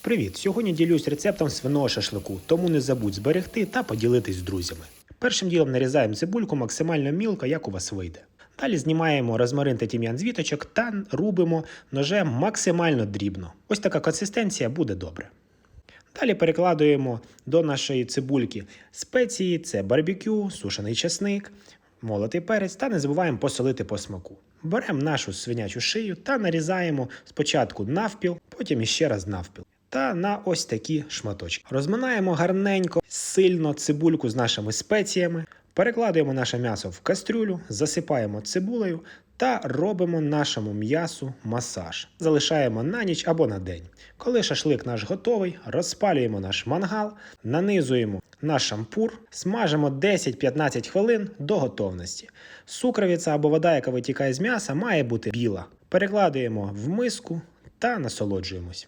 Привіт! Сьогодні ділюсь рецептом свиного шашлику, тому не забудь зберегти та поділитись з друзями. Першим ділом нарізаємо цибульку максимально мілко, як у вас вийде. Далі знімаємо розмарин та тім'ян з віточок та рубимо ножем максимально дрібно. Ось така консистенція буде добре. Далі перекладуємо до нашої цибульки спеції: це барбекю, сушений чесник, молотий перець та не забуваємо посолити по смаку. Беремо нашу свинячу шию та нарізаємо спочатку навпіл, потім іще раз навпіл. Та на ось такі шматочки. Розминаємо гарненько, сильно цибульку з нашими спеціями, перекладуємо наше м'ясо в кастрюлю, засипаємо цибулею та робимо нашому м'ясу масаж. Залишаємо на ніч або на день. Коли шашлик наш готовий, розпалюємо наш мангал, нанизуємо наш шампур, смажимо 10-15 хвилин до готовності. Сукровиця або вода, яка витікає з м'яса, має бути біла. Перекладуємо в миску та насолоджуємось.